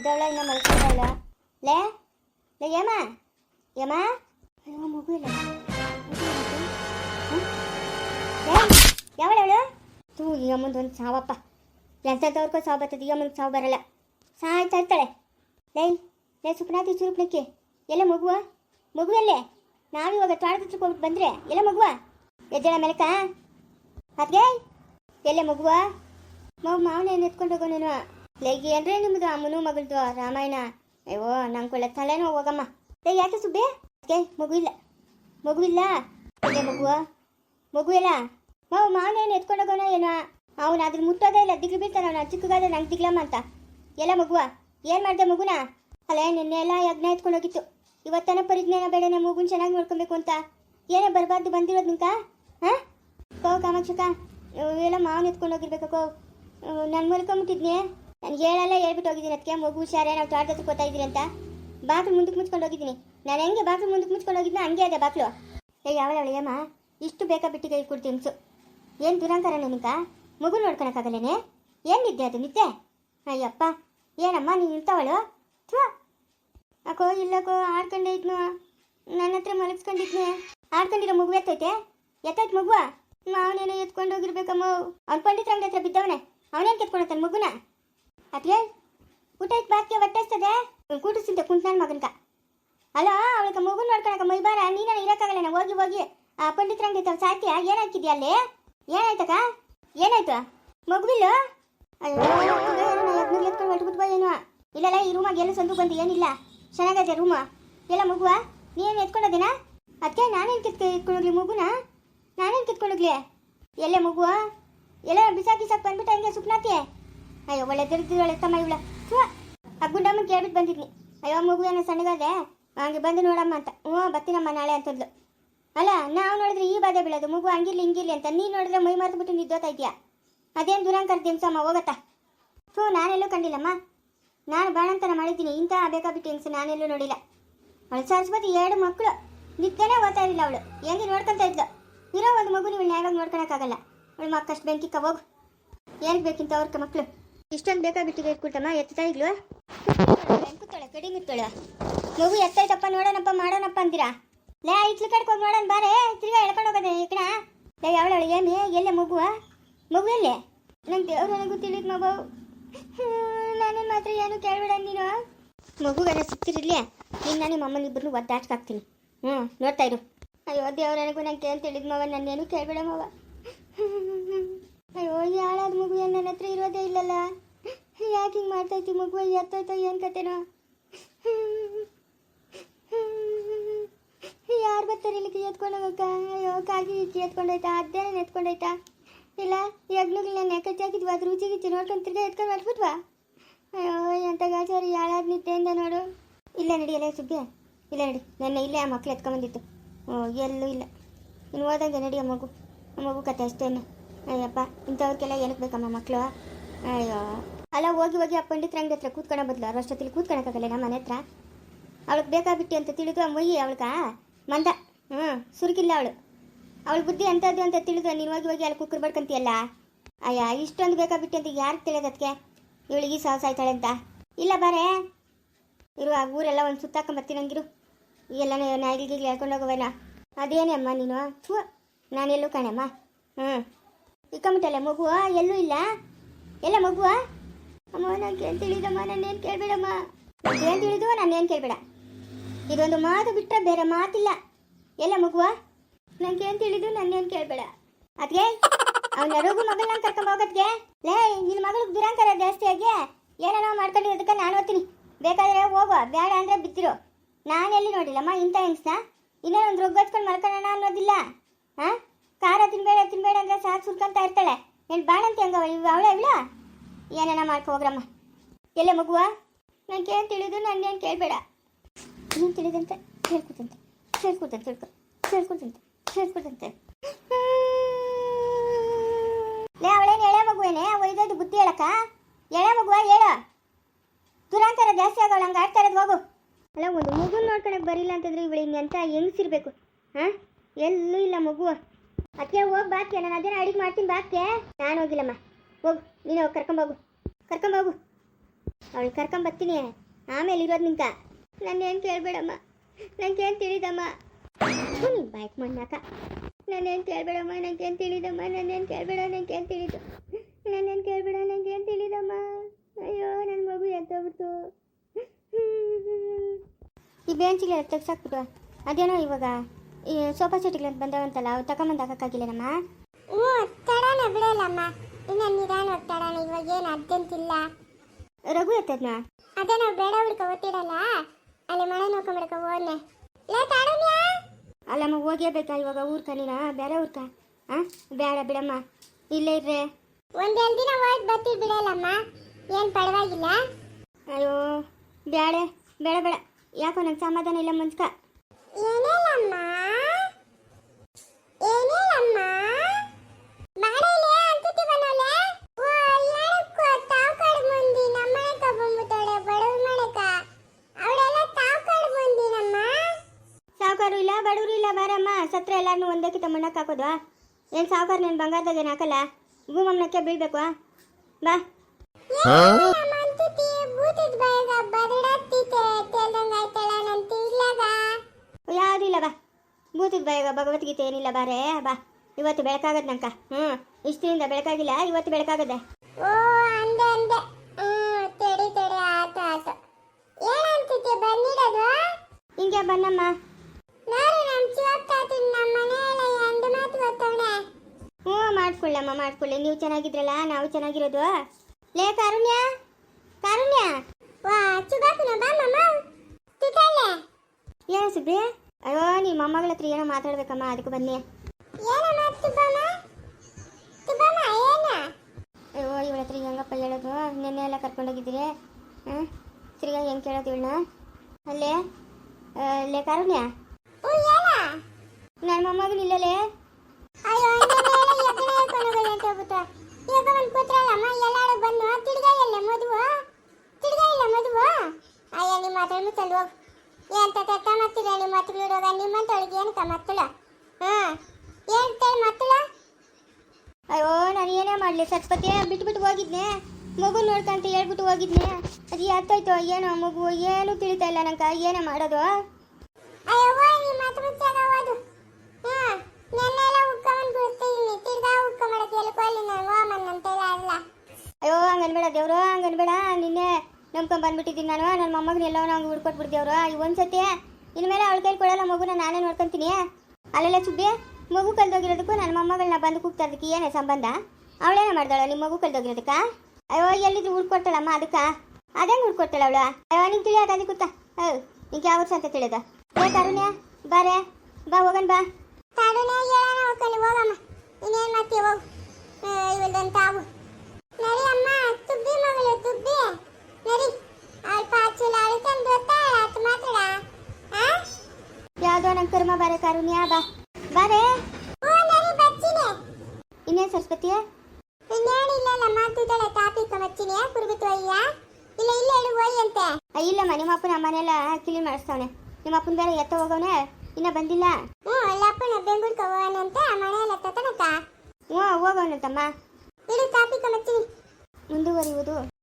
ಎದ್ದವಳ ಇನ್ನ ಮಲ್ಕೊಂಡವಳ ಲೇ ಲೇ ಯಮ ಯಮ. ಅಯ್ಯೋ ಮಗು ಇಲ್ಲ. ಯಾವಳವಳು ತೂ, ಈ ಅಮ್ಮಂದು ಒಂದು ಸಾವಪ್ಪ. ಎಂಥದ್ದವ್ರಿಗೂ ಸಾವು ಬರ್ತದೆ, ಈ ಅಮ್ಮನಿಗೆ ಸಾವು ಬರಲ್ಲ. ಸಾಯ್ತಾ ಇರ್ತಾಳೆ. ಲೇ ಲೇ ಸುಪ್ನಾತಿ ಚುರುಪ್ನಕ್ಕೆ ಎಲ್ಲ ಮಗುವ? ಮಗು ಎಲ್ಲೇ ನಾವಿವಾಗ ಹತ್ರಕ್ಕೆ ಹೋಗ್ಬಿಟ್ಟು ಬಂದ್ರೆ ಎಲ್ಲ ಮಗುವ? ಎದ್ದೇಳ ಮೇಲಕ? ಅದ್ಗೆ ಎಲ್ಲೇ ಮಗುವ? ಮಗು ಮಾವನ ಎತ್ಕೊಂಡು ಹೋಗೋ ಲೇಗಿ ಅಂದ್ರೆ ನಿಮ್ದು ಅಮ್ಮನು ಮಗಳದು ರಾಮಾಯಣ. ಅಯ್ಯೋ, ನಂಗೆ ಒಳ್ಳೆ ತಲೆನೋ ಹೋಗಮ್ಮ ಲೇ ಯಾಕೆ ಸುಬ್ಬೆ? ಅದಕ್ಕೆ ಮಗು ಇಲ್ಲ. ಮಗು ಇಲ್ಲ. ಅದೇ ಮಗುವ? ಮಗು ಇಲ್ಲ. ಮಾವನ ಏನು ಎತ್ಕೊಂಡೋಗೋಣ ಏನೋ? ಅವನು ಅದ್ರ ಮುಟ್ಟೋದೇ ಇಲ್ಲ. ದಿಗ್ಲು ಬೀಳ್ತಾನೆ ಅವನು. ಚಿಕ್ಕಗಾದ ನಂಗೆ ದಿಗ್ಲಮ್ಮ ಅಂತ. ಎಲ್ಲ ಮಗುವ? ಏನು ಮಾಡಿದೆ ಮಗುನ? ಅಲ್ಲ, ನಿನ್ನೆ ಎಲ್ಲ ಯಜ್ಞ ಎತ್ಕೊಂಡು ಹೋಗಿತ್ತು. ಇವತ್ತನ ಪರಿಜ್ಞಾನ ಬೇಡನೆ ಮಗುನ ಚೆನ್ನಾಗಿ ನೋಡ್ಕೊಬೇಕು ಅಂತ. ಏನೇ ಬರಬಾರ್ದು, ಬಂದಿರೋದು ನಿಂಕ? ಹಾಂ? ಕೋ, ಕಾಮಾಕ್ಷಕ. ಎಲ್ಲ ಮಾವನ ಎತ್ಕೊಂಡು ಹೋಗಿರ್ಬೇಕೋ ನಾನು ಮಲ್ಕೊಂಬಿಟ್ಟಿದ್ನೆ ನಾನು ಹೇಳಲ್ಲ, ಹೇಳ್ಬಿಟ್ಟು ಹೋಗಿದ್ದೀನಿ. ಅದಕ್ಕೆ ಮಗು ಹುಷಾರೇ, ನಾವು ತೋಟದ ಹತ್ರ ಕೊತಾ ಇದ್ದೀರಿ ಅಂತ. ಬಾಕ್ಲು ಮುಂದಕ್ಕೆ ಮುಚ್ಕೊಂಡು ಹೋಗಿದ್ದೀನಿ. ನಾನು ಹೆಂಗೆ ಬಾಕ್ಲು ಮುಂದಕ್ಕೆ ಮುಚ್ಕೊಂಡು ಹೋಗಿದ್ನ ಹಂಗೆ ಅದೇ ಬಾಕ್ಲು ಏ ಯಾವಳ ಅವಳಿಯಮ್ಮ ಇಷ್ಟು ಬೇಕಾ ಬಿಟ್ಟಿಗೆ ಕೊಡ್ತೀನಿ ಅನ್ಸು ಏನು ದುರಂಕಾರ ನಿನಗ ಮಗು ನೋಡ್ಕೊಳಕ್ಕಾಗಲ್ಲೇನೆ? ಏನು ನಿದ್ದೆ ಅದು ನಿದ್ದೆ? ಅಯ್ಯಪ್ಪ, ಏನಮ್ಮ ನೀನು ನಿಂತವಳು ಥ್ವಾ ಅಕೋ, ಇಲ್ಲಕೋ, ಆಡ್ಕೊಂಡೆ ಇದ್ನು. ನನ್ನ ಹತ್ರ ಮಲಗಿಸ್ಕೊಂಡಿದ್ನೆ. ಆಡ್ಕೊಂಡಿರೋ ಮಗು ಎತ್ತೈತೆ? ಎತ್ತೈತೆ ಮಗುವ? ಅವನೇನೋ ಎತ್ಕೊಂಡು ಹೋಗಿರ್ಬೇಕಮ್ಮ. ಅವ್ನು ಪಂಡಿತ ಅಂಗಡಿ ಹತ್ರ ಬಿದ್ದವನೇ. ಅವನೇನು ಕೆತ್ಕೊಳತ್ತಾನ ಮಗುನ? ಅದ್ಗೆ ಊಟ ಐತೆ ಬಾತ್ಗೆ ಹೊಟ್ಟೆಸ್ತದೆ ಕೂಟಿಸಿಂತೆ ಕುಂತ ನನ್ನ ಮಗನ್ಕ ಅಲೋ, ಅವಳಿಗೆ ಮಗು ನೋಡ್ಕೊಳಕ ಮೈಬಾರ ನೀನ ಇರಕ್ಕಾಗಲ್ಲ ನಾ, ಹೋಗಿ ಹೋಗಿ. ಆ ಪಂಡಿತರ ಅಂಗಡಿ ಹತ್ರ ಸಾಯ್ತೀಯ ಏನಾಕಿದ್ಯಾ ಅಲ್ಲಿ? ಏನಾಯ್ತಕ್ಕ? ಏನಾಯ್ತು? ಮಗುವಿಲ್ಲ? ಎತ್ಕೊಂಡು ಹೊಟ್ಬಿಟ್ಬೋ ಏನೋ ಇಲ್ಲಲ್ಲ, ಈ ರೂಮಾಗ ಎಲ್ಲ ಸಂದು ಬಂದು ಏನಿಲ್ಲ. ಚೆನ್ನಾಗದೆ ರೂಮ. ಎಲ್ಲ ಮಗುವ? ನೀನು ಎತ್ಕೊಂಡೋದೇನಾ? ಅದಕ್ಕೆ ನಾನೇನು ಕಿತ್ಕ ಎತ್ಕೊಂಡೋಗ್ಲಿ ಮಗುನ? ನಾನೇನು ಕಿತ್ಕೊಂಡೋಗ್ಲಿ ಎಲ್ಲೇ ಮಗುವ? ಎಲ್ಲ ಬಿಸಾಕಿ ಸಾಕು ಬಂದ್ಬಿಟ್ಟ ಹಿಂಗೆ ಸುಪ್ನಾತಿ ಅಯ್ಯೋ, ಒಳ್ಳೆ ತಿರುಗ್ತಿದ್ದೊಳ್ಳೆ ತಮ್ಮ ಇವಳ. ಆ ಗುಂಡಮ್ಮನ ಕೇಳ್ಬಿಟ್ಟು ಬಂದಿದ್ನಿ. ಅಯ್ಯೋ ಮಗು ಏನೋ ಸಣ್ಣಗಾದೆ ಹಂಗೆ ಬಂದು ನೋಡಮ್ಮ ಅಂತ. ಹ್ಞೂ ಬತ್ತಿನಮ್ಮ ನಾಳೆ ಅಂತಂದ್ಲು. ಅಲ್ಲ, ನಾವು ನೋಡಿದ್ರೆ ಈ ಬಾಧೆ ಬೀಳೋದು, ಮಗು ಹಂಗಿರ್ಲಿ, ಹಿಂಗಿರ್ಲಿ ಅಂತ. ನೀನು ನೋಡಿದ್ರೆ ಮೈ ಮರೆತುಬಿಟ್ಟು ನಿದ್ದೋತಾ ಇದೆಯಾ ಅದೇನು ದುರಂಕರ ಸಮ್ಮ ಹೋಗತ್ತಾ? ಥೂ, ನಾನೆಲ್ಲೂ ಕಂಡಿಲ್ಲಮ್ಮ. ನಾನು ಬಾಣಂತನ ಮಾಡಿದ್ದೀನಿ. ಇಂಥ ಬೇಕಾಬಿಟ್ಟು ಹೆಂಗ್ಸು ನಾನೆಲ್ಲೂ ನೋಡಿಲ್ಲ. ಅವಳು ಸರಸ್ವತಿ, ಎರಡು ಮಕ್ಕಳು. ನಿತ್ಯನೇ ಓದ್ತಾ ಇರಲಿಲ್ಲ ಅವಳು. ಹೆಂಗೆ ನೋಡ್ಕೊಂತ ಇದ್ಲು? ಇರೋ ಒಂದು ಮಗು ನೀವು ನ್ಯಾಯವಾಗಿ ನೋಡ್ಕೊಳಕ್ಕಾಗಲ್ಲ. ಅವಳು ಮಕ್ಕಷ್ಟು ಬೆಂಕಿ ಹೋಗು. ಏನಕ್ಕೆ ಬೇಕಿಂತ ಅವ್ರಿಗೆ ಮಕ್ಕಳು? ಇಷ್ಟೊಂದು ಬೇಕಾಗಿಟ್ಟಿಗೆ ಇಟ್ಕೊಳ್ತಮ್ಮ ಎತ್ತಾ ಇದ್ಲು ಕೂತಾಳೆ ಕಡಿಮೆ ಇರ್ತಾಳೆ ಮಗು ಎತ್ತೈತಪ್ಪ ನೋಡೋಣಪ್ಪ, ಮಾಡೋಣಪ್ಪ ಅಂತೀರಾ? ಲೇ ಇತ್ಲು ಕಡ್ಕೊ ನೋಡೋಣ, ಬಾರೇ. ತಿರ್ಗಾ ಎಳ್ಕೊಂಡು ಹೋಗೋದೆ ಇಕ್ಕಣ ಕಣ. ಲೇ ಅವಳ ಏಮಿ? ಎಲ್ಲೇ ಮಗುವ ಮಗು ಎಲ್ಲೇ? ನಂಗೆ ದೇವ್ರು ನನಗೂ ತಿಳಿದ್ ಮಗು. ನಾನೇನು ಮಾತ್ರ ಏನು ಕೇಳ್ಬೇಡ ನೀನು. ಮಗುಗನ ಸಿಕ್ತಿರಲಿ. ನಿನ್ನ ನಿಮ್ಮ ಅಮ್ಮನ ಇಬ್ಬರನ್ನು ಹಾಕ್ತೀನಿ. ಹ್ಞೂ ನೋಡ್ತಾ ಇರು. ಅಯ್ಯೋ, ದೇವ್ರ ನನಗೂ ನಂಗೆ ಏನು ತಿಳಿದ್ ಮವ ನನ್ನೇನು ಕೇಳ್ಬೇಡ ಮವ ಅಯ್ಯೋ ಯಾಳಾದ ಮಗು ಏನು ನನ್ನ ಹತ್ರ ಇರೋದೇ ಇಲ್ಲಲ್ಲ ಮಾಡ್ತೈತಿ ಮಗು ಎತ್ತೋಯ್ತೋ ಏನು ಕತೆನೋ ಯಾರು ಬರ್ತಾರೆ ಇಲ್ಲಿಗೆ ಎತ್ಕೊಂಡು ಅಯ್ಯೋ ಕಾಗಿ ಇಕ್ಕಿ ಎತ್ಕೊಂಡೋಯ್ತಾ ಅದ್ದೇನ ಎತ್ಕೊಂಡೋಯ್ತಾ ಇಲ್ಲ ಯಜ್ಞಗಳನ್ನ ನೆಕಟ್ಟಿ ಹಾಕಿದ್ವಾ ಅದು ರುಚಿ ಗಿಚ್ಚಿ ನೋಡ್ಕೊಂಡು ತಿರ್ಗಾ ಎತ್ಕೊಂಡು ಮಾಡ್ಬಿಟ್ವಾ ಅಯ್ಯೋ ಎಂತ ಗಾಚಾರಿ ಯಾಳಾದ ನಿದ್ದೆಯಿಂದ ನೋಡು ಇಲ್ಲ ನಡಿಯಲ್ಲ ಸುಗ್ಗೆ ಇಲ್ಲ ನಡಿ ನನ್ನ ಇಲ್ಲೇ ಆ ಮಕ್ಳು ಎತ್ಕೊಂಬಂದಿತ್ತು ಎಲ್ಲೂ ಇಲ್ಲ ಇನ್ನು ಹೋದಂಗೆ ನಡಿ ಆ ಮಗು ಮಗು ಕತೆ ಅಷ್ಟೇನೆ ಅಯ್ಯಪ್ಪ ಇಂಥವ್ರಿಗೆಲ್ಲ ಏನಕ್ಕೆ ಬೇಕಮ್ಮ ಮಕ್ಕಳು ಅಯ್ಯೋ ಅಲ್ಲ, ಹೋಗಿ ಹೋಗಿ ಆ ಪಂಡಿತರ ಅಂಗಡಿ ಹತ್ರ ಕೂತ್ಕೊಳ್ಳೋ ಬದಲು ಅಷ್ಟೊತ್ತಲ್ಲಿ ಕೂತ್ಕೊಳಕ್ಕಾಗಲ್ಲ ನಮ್ಮ ಮನೆ ಹತ್ರ. ಅವಳಿಗೆ ಬೇಕಾಗ್ಬಿಟ್ಟಿ ಅಂತ ತಿಳಿದು ಆ ಮೊಯ್ಯಿ ಮಂದ. ಹ್ಞೂ ಸುರುಕಿಲ್ಲ ಅವಳು. ಅವಳ ಬುದ್ಧಿ ಎಂಥದ್ದು ಅಂತ ತಿಳಿದು ನೀನು ಹೋಗಿ ಹೋಗಿ ಅಲ್ಲಿ ಕುಕ್ಕರ್ ಬಡ್ಕೊಂತೀಯಲ್ಲ ಅಯ್ಯ, ಇಷ್ಟೊಂದು ಬೇಕಾಗ್ಬಿಟ್ಟಿ ಅಂತ ಯಾರಿಗೆ ಅದಕ್ಕೆ ಇವಳಿಗೆ ಈ ಸಾಹಸ ಆಯ್ತಾಳೆ ಅಂತ. ಇಲ್ಲ, ಬಾರೆ. ಇರು, ಆ ಊರೆಲ್ಲ ಒಂದು ಸುತ್ತಾಕೊಂಬರ್ತೀನಿ ಹಂಗಿರು. ಎಲ್ಲ ನಾಯಿಗಿಗೆ ಹೇಳ್ಕೊಂಡು ಹೋಗುವೇನ. ಅದೇನೇ ಅಮ್ಮ ನೀನು? ಥೂ, ನಾನೆಲ್ಲೂ ಕಾಣಮ್ಮ. ಹ್ಞೂ. ಇಕ್ಕಂಬಿಟ್ಟಲ್ಲ ಮಗುವ? ಎಲ್ಲೂ ಇಲ್ಲ? ಎಲ್ಲ ಮಗುವ? ಅಮ್ಮ, ನಾನು ಏನು ತಿಳಿದಮ್ಮ ನನ್ನೇನು ಕೇಳಬೇಡಮ್ಮ? ಏನು ತಿಳಿದು? ನಾನೇನು ಕೇಳಬೇಡ. ಇದೊಂದು ಮಾತು ಬಿಟ್ಟರೆ ಬೇರೆ ಮಾತಿಲ್ಲ. ಎಲ್ಲ ಮಗುವ? ನಂಗೆ ಏನು ತಿಳಿದು? ನನ್ನೇನು ಕೇಳಬೇಡ. ಅದ್ಗೆ ಅವ್ನ ರಘು ಮಗಳನ್ನ ಕರ್ಕೊಂಡ್ ಹೋಗೋದ್ಗೆ ಲೇ ನಿನ್ನ ಮಗಳಿಗೆ ದುರಂಕರ ಜಾಸ್ತಿ ಆಗಿ ಏನೇನೋ ಮಾಡ್ಕೊಂಡಿರೋದಕ್ಕೆ ನಾನು ಓದ್ತೀನಿ. ಬೇಕಾದ್ರೆ ಹೋಗು ಬೇಡ ಅಂದ್ರೆ ಬಿತ್ತಿರು ಎಲ್ಲಿ ನೋಡಿಲ್ಲಮ್ಮ ಇಂಥ ಹೆಂಗ್ಸ್ನ? ಇನ್ನೇ ಒಂದು ರೊಗ್ಗಚ್ಕೊಂಡು ಮಲ್ಕೊಳ್ಳೋಣ ಅನ್ನೋದಿಲ್ಲ. ಹಾಂ ಖಾರ ತಿನ್ಬೇಡ ತಿನ್ಬೇಡ ಅಂದ್ರೆ ಸಾಕು ಸುರ್ಕೊಂತ ಇರ್ತಾಳೆ. ಏನು ಬಾಣಂತಿ ಹಂಗವ? ಇವ್ ಅವಳ ಇವಳ? ಏನೇನ ಮಾಡ್ಕೊ ಹೋಗ್ರಮ್ಮ. ಎಲ್ಲ ಮಗುವ? ನನಗೇನು ತಿಳಿದು ನನ್ನೇನು ಕೇಳಬೇಡ. ಏನು ತಿಳಿದಂತೆ? ಹೇಳ್ಕೊತಂತೆ ಹೇಳ್ಕೊತಂತೆ ತಿಳ್ಕೊ. ಹೇಳ್ಕೊತಂತೆ ಹೇಳ್ಕೊತಂತೆ ಲೇ, ಅವಳೇನು ಎಳೆ ಮಗುವೇನೆ? ಒಯ್ದದ್ದು ಬುದ್ಧಿ ಹೇಳಕ್ಕ? ಎಳೆ ಮಗುವ, ಹೇಳ. ದುರಾಂತರ ಜಾಸ್ತಿ ಆಗೋಳು ಹಂಗೆ ಆಡ್ತಾ ಇರೋದು ಹೋಗು. ಅಲ್ಲ, ಒಂದು ಮಗು ನೋಡ್ಕೊಳಕ್ ಬರಿಲ್ಲ ಅಂತಂದ್ರೆ ಇವಳು ಹಿಂಗೆಂತ ಹೆಂಗ್ಸಿರ್ಬೇಕು? ಹಾಂ? ಎಲ್ಲೂ ಇಲ್ಲ ಮಗುವ. ಅದಕ್ಕೆ ಹೋಗಿ ಬಾಕ್ಯ ನಾನು ಅದೇನ ಅಡಿಗೆ ಮಾಡ್ತೀನಿ ಬಾಕ್ಯ ನಾನು ಹೋಗಿಲ್ಲಮ್ಮ. ಹೋಗು, ನೀನು ಕರ್ಕೊಂಬೋಗು ಕರ್ಕೊಂಬೋಗು ಅವಳು ಕರ್ಕೊಂಬರ್ತೀನಿ ಆಮೇಲೆ ಇರೋದು ನಿಂತ. ನಾನೇನು ಕೇಳಬೇಡಮ್ಮ ನನಗೇನು ತಿಳಿದಮ್ಮ ನೀನು ಬೈಕ್ ಮಾಡಾಕ ನಾನೇನು ಕೇಳಬೇಡಮ್ಮ ನನಗೇನು ತಿಳಿದಮ್ಮ ನಾನೇನು ಕೇಳಬೇಡ ನನಗೇನು ತಿಳಿದು ನಾನೇನು ಕೇಳಬೇಡ ಏನು ತಿಳಿದಮ್ಮ ಅಯ್ಯೋ ನನ್ನ ಮಗು ಎದ್ದೋಗ್ಬಿಡ್ತು ಈ ಬೆಂಚಿಗೆ ತೆಗ್ಸಾಕ್ಬಿಟ್ಟು ಅದೇನೋ ಇವಾಗ ಈ ಸೋಫಾ ಸೆಟ್ಗಳಂತ ಬಂದವಂತಲ್ಲ, ಅವು ತಗೊಂಬಂದು ಹಾಕೋಕ್ಕಾಗಿಲ್ಲನಮ್ಮ? ಹ್ಞೂ ತಡಾನ ಬಿಡಲ್ಲಮ್ಮ. ಇನ್ನು ನಿಧಾನ ತಡಾನ ಇವಾಗ ಏನು ಅರ್ಜೆಂಟ್ ಇಲ್ಲ. ರಘು ಎತ್ತದ್ನ? ಅದೇ ನಾವು ಬೇಡ ಹುಡ್ಕ ಓದ್ತಿಡಲ್ಲ ಅಲ್ಲಿ ಮಳೆ ನೋಡ್ಕೊಂಬಿಡಕ ಹೋದ್ನೆ. ಲೇ ತಾಡುನ್ಯಾ ಅಲ್ಲಮ್ಮ ಹೋಗೇಬೇಕಾ ಇವಾಗ ಊರ್ಕ ನೀನ ಬೇರೆ ಊರ್ಕ? ಹಾಂ ಬೇಡ ಬಿಡಮ್ಮ. ಇಲ್ಲೇ ಇರ್ರೆ ಒಂದೆರಡು ದಿನ ಓದ್ ಬರ್ತೀವಿ ಬಿಡಲ್ಲಮ್ಮ. ಏನು ಪರವಾಗಿಲ್ಲ ಅಯ್ಯೋ ಬೇಡ ಬೇಡ ಬೇಡ. ಯಾಕೋ ನಂಗೆ ಸಮಾಧಾನ ಇಲ್ಲ ಮುಂಚಕ ಏನೇಲಮ್ಮ ಏನೇಲಮ್ಮ ಮಾಡಲೇ ಅಂತತಿ ಬನೋಲೆ ಓ ಏನಕ್ಕೋ ತಾವ್ ಕಡ್ ಮುಂದಿ ನಮ್ಮನೆ ಕಬ್ಬಂಬುತ್ತಾಳೆ ಬಡವ್ರ ಮನೆಕ ಅವಳೆಲ್ಲ ತಾವ್ ಕಡ್ ಮುಂದಿ ನಮ್ಮ ಸಾವುಕಾರು ಇಲ್ಲ ಬಡವರು ಇಲ್ಲ ಬಾರಮ್ಮ ಸತ್ರ ಎಲ್ಲಾರನ್ನೂ ಒಂದೇ ಕಿತ ಮಣ್ಣಕ್ಕೆ ಹಾಕೋದು ಏನು ಸಾವುಕಾರ ನೀನು ಬಂಗಾರದಾಗ ಏನು ಹಾಕಲ್ಲ? ಭೂಮಮ್ಮನಕ್ಕೆ ಬೀಳ್ಬೇಕು ಬಾ. ಯಾವುದಿಲ್ಲ ಬಾ. ಭೂತದ ಬಾಯಾಗ ಭಗವದ್ಗೀತೆ ಏನಿಲ್ಲ ಬಾರೇ ಬಾ. ಇವತ್ತು ಬೆಳಕಾಗದ್ ನಂಕ. ಹ್ಞೂ ಇಷ್ಟಿನಿಂದ ಬೆಳಕಾಗಿಲ್ಲ ಇವತ್ತು ಬೆಳಕಾಗದೆ. ಓ ಅಂದೆ ಅಂದೆ ಹ್ಮ್ ತಡಿ ತಡಿ ಆತ ಆತ ಏನಂತಿದ್ದೆ ಬಂದಿಡೋದು ಹಿಂಗೆ ಬನ್ನಮ್ಮ ನೋಡು ನಮ್ ಚಿವಪ್ ತಾತನ್ ನಮ್ಮ ಮನೆಯಲ್ಲ ಎಂಡು ಮಾತು ಗೊತ್ತವನೆ ಹ್ಞೂ ಮಾಡ್ಕೊಳ್ಳಮ್ಮ ಮಾಡ್ಕೊಳ್ಳಿ. ನೀವು ಚೆನ್ನಾಗಿದ್ರಲ್ಲ ನಾವು ಚೆನ್ನಾಗಿರೋದು. ಲೇ ಕಾರುಣ್ಯ ಕಾರುಣ್ಯ. ವಾ ಚುಬಾಕುನ ಬಾ ಮಮ್ಮ ಏನು ಸುಬ್ಬಿ? ಅಯ್ಯೋ ನಿಮ್ಮ ಮೊಮ್ಮಗಳ ಹತ್ರ ಏನೋ ಮಾತಾಡ್ಬೇಕಮ್ಮ ಅದಕ್ಕೆ ಬನ್ನಿ. ಏನೋ ಮಾತು ತುಬಮ್ಮ ತುಬಮ್ಮ ಏನ? ಅಯ್ಯೋ ಇವಳ ಹತ್ರ ಹೆಂಗಪ್ಪ ಹೇಳೋದು? ನಿನ್ನೆ ಎಲ್ಲ ಕರ್ಕೊಂಡೋಗಿದ್ದೀರಿ? ಹಾಂ? ತಿರ್ಗಾ ಹೆಂಗೆ ಕೇಳೋದು ಇವಳನ್ನ? ಅಲ್ಲೇ? ಲೇ ಕಾರುಣ್ಯ. ಹ್ಞೂ ನನ್ನ ಮೊಮ್ಮಗನ ಇಲ್ಲಲೇ? ಅಯ್ಯೋ ಹೋಗೋದು ಅಂತ ಹೋಗ್ಬಿಟ್ಟು ಈಗ ಒಂದು ಕೂತ್ರಲ್ಲಮ್ಮ ಎಲ್ಲಾರು ಬಂದು ತಿರ್ಗಾ ಎಲ್ಲ ಮದುವು ತಿರ್ಗಾ ಇಲ್ಲ ಮದುವು ಅಯ್ಯ, ನಿಮ್ಮ ಮಾತಾಡ್ ಮುಚ್ಚಲ್ ಹೋಗು. ಎಂತ ತೆತ್ತ ಮತ್ತಿಲ್ಲ ನಿಮ್ಮ ಮತ್ತಳು ಇಡುವಾಗ ನಿಮ್ಮಂತೊಳಗೆ ಏನಕ್ಕ ಮತ್ತಳ ಹಾ ಹೇಳ್ತೇವೆ ಮತ್ತಳ ಅಯ್ಯೋ, ನಾನು ಏನೇ ಮಾಡಲಿ ಸತ್ಪತಿ ಬಿಟ್ಬಿಟ್ಟು ಹೋಗಿದ್ನೆ. ಮಗು ನೋಡ್ಕಂತ ಹೇಳ್ಬಿಟ್ಟು ಹೋಗಿದ್ನೆ. ಅದು ಯಾತಾಯ್ತು ಏನೋ ಮಗು, ಏನೂ ತಿಳಿತಾ ಇಲ್ಲ ನಂಗೆ, ಏನೇ ಮಾಡೋದು ಅಯ್ಯೋ ಹೋಯ್ ನಿಮ್ಮ ಮಾತು ಮುಚ್ಚಾಗ ಹೋದು ಹಾಂ ನೆನ್ನೆಲ್ಲ ಉಟ್ಕೊಂಬಂದು ಬಿಡ್ತೀನಿ ತಿರ್ಗಾ ಉಟ್ಕೊಂಬಡಕ್ಕೆ ಎಲ್ಕೋ ಅಲ್ಲಿ ನಾನು ಹೋಮನ್ ಅಂತ ಅಲ್ಲ ಅಯ್ಯೋ ಹಂಗನ್ಬೇಡ ದೇವ್ರು ಹಂಗನ್ಬೇಡ ನಿನ್ನೆ ನಂಬ್ಕೊಂಡ್ ಬಂದ್ಬಿಟ್ಟಿದ್ದೀನಿ ನಾನು. ನನ್ನ ಮೊಮ್ಮಗನ ಎಲ್ಲೋ ನಂಗೆ ಹುಡ್ಕೊಟ್ಬಿಟ್ಟು ದೇವ್ರು ಈ ಒಂದ್ಸತಿ ಇನ್ಮೇಲೆ ಅವಳ ಕೈಲಿ ಕೊಡಲ್ಲ ಮಗುನ ನಾನೇ ನೋಡ್ಕೊತೀನಿ. ಅಲ್ಲೆಲ್ಲ ಸುಬ್ಬಿ ಮಗು ಕಲ್ದೋಗಿರೋದಕ್ಕೂ ನನ್ನ ಮೊಮ್ಮಗಳನ್ನ ಬಂದು ಕೂಗ್ತಾ ಇರೋದಕ್ಕೆ ಏನೇ ಸಂಬಂಧ? ಅವಳೇನ ಮಾಡ್ದಾಳ ನಿಮ್ಮ ಮಗು ಕಲ್ದೋಗಿರೋದಕ್ಕ? ಅಯ್ಯೋ, ಎಲ್ಲಿದ್ರು ಹುಡ್ಕೊಡ್ತಾಳಮ್ಮ ಅದಕ್ಕ? ಅದೇನು ಹುಡ್ಕೊಡ್ತಾಳ ಅವಳು? ಅಯ್ಯೋ, ನಿಂಗೆ ತಿಳಿಯಾಕ ಅದಕ್ಕೆ ಗೊತ್ತಾ? ಹೌ ನಿಂಗೆ ಯಾವ ವರ್ಷ ಅಂತ ತಿಳಿಯೋದು ಏ ಕಾರುಣ್ಯ ಬಾರೆ ಬಾ, ಹೋಗನ್ ಬಾ. ತರುಣ್ಯ, ಹೇಳೋಣ ಹೋಗಮ್ಮ. ಇನ್ನೇನು ಮಾಡ್ತೀವಿ ಹೋಗು. ಇವಲ್ದಂತ ತಾವು ನರಿ ಅಮ್ಮ ತುಬ್ಬಿ ಮಗಳು ತುಬ್ಬಿ ನರಿ ಅವಳ ಪಾಚುಲ ಅಳ್ಕೊಂಡು ಗೊತ್ತಾಳ ಅತ್ ಮಾತಾಡ ಆ ಯಾವುದೋ ನಂಗೆ ಕರ್ಮ ಬಾರೆ. ಕಾರುಣ್ಯ ಬಾ ಬಾರೆ ಇನ್ನೇನು ಇನ್ನೇನಿಲ್ಲ ನಮ್ಮ ತುದಳ ಟಾಪಿಕ್ ಬಚ್ಚಿನಿ. ಕುರುಬಿತು ಅಯ್ಯ? ಇಲ್ಲ ಇಲ್ಲ ಹೇಳು ಹೋಯ್ ಅಂತೆ. ಇಲ್ಲಮ್ಮ ನಿಮ್ಮ ಅಪ್ಪನ ಮನೆಯೆಲ್ಲ ಕ್ಲೀನ್ ಮಾಡಿಸ್ತಾವನೆ. ನಿಮ್ಮ ಅಪ್ಪನ ಬೇರೆ ಎತ್ತ ಹೋಗವನೆ ಇನ್ನ ಬಂದಿಲ್ಲ. ಹ್ಞೂ ಅಲ್ಲಪ್ಪನ ಬೆಂಗಳೂರಿಗೆ ಅಂತ ಮನೆಯಲ್ಲ ತತನಕ. ಹ್ಞೂ ಹೋಗವನಂತಮ್ಮ ಇಡು ಟಾಪಿಕ್ ಬಚ್ಚಿನಿ. ಮುಂದುವರಿಯುವುದು.